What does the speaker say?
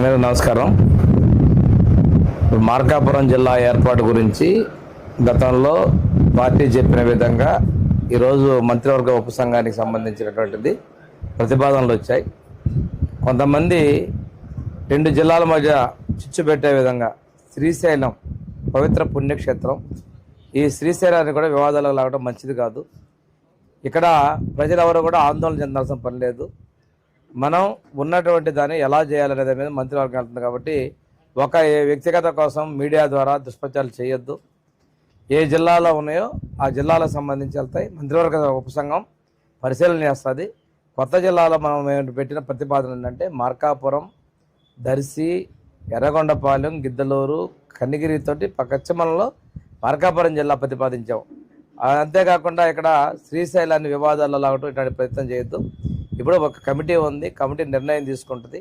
Madam నమస్కారం. మార్కాపురం జిల్లా ఏర్పాటు గురించి గతంలో పార్టీ చెప్పిన విధంగా ఈరోజు మంత్రివర్గ ఉపసంఘానికి సంబంధించినటువంటిది ప్రతిపాదనలు వచ్చాయి. కొంతమంది రెండు జిల్లాల మధ్య చిచ్చు పెట్టే విధంగా శ్రీశైలం పవిత్ర పుణ్యక్షేత్రం ఈ శ్రీశైలాన్ని కూడా వివాదాలకు లాగడం మంచిది కాదు. ఇక్కడ ప్రజలెవరు కూడా ఆందోళన చెందాల్సిన పని లేదు. మనం ఉన్నటువంటి దాన్ని ఎలా చేయాలనే దాని మీద మంత్రివర్గం వెళ్తుంది కాబట్టి ఒక వ్యక్తిగత కోసం మీడియా ద్వారా దుష్ప్రచారాలు చేయొద్దు. ఏ జిల్లాలో ఉన్నాయో ఆ జిల్లాలకు సంబంధించి వెళ్తాయి. మంత్రివర్గ ఉపసంఘం పరిశీలన చేస్తుంది. కొత్త జిల్లాలో మనం పెట్టిన ప్రతిపాదన ఏంటంటే మార్కాపురం దర్శి ఎర్రగొండపాలెం గిద్దలూరు కన్నిగిరితోటి పశ్చిమంలో మార్కాపురం జిల్లా ప్రతిపాదించాం. అంతేకాకుండా ఇక్కడ శ్రీశైలాన్ని వివాదాల్లో లాగటం ఇట్లాంటి ప్రయత్నం చేయొద్దు. ఇప్పుడు ఒక కమిటీ ఉంది కమిటీ నిర్ణయం తీసుకుంటుంది.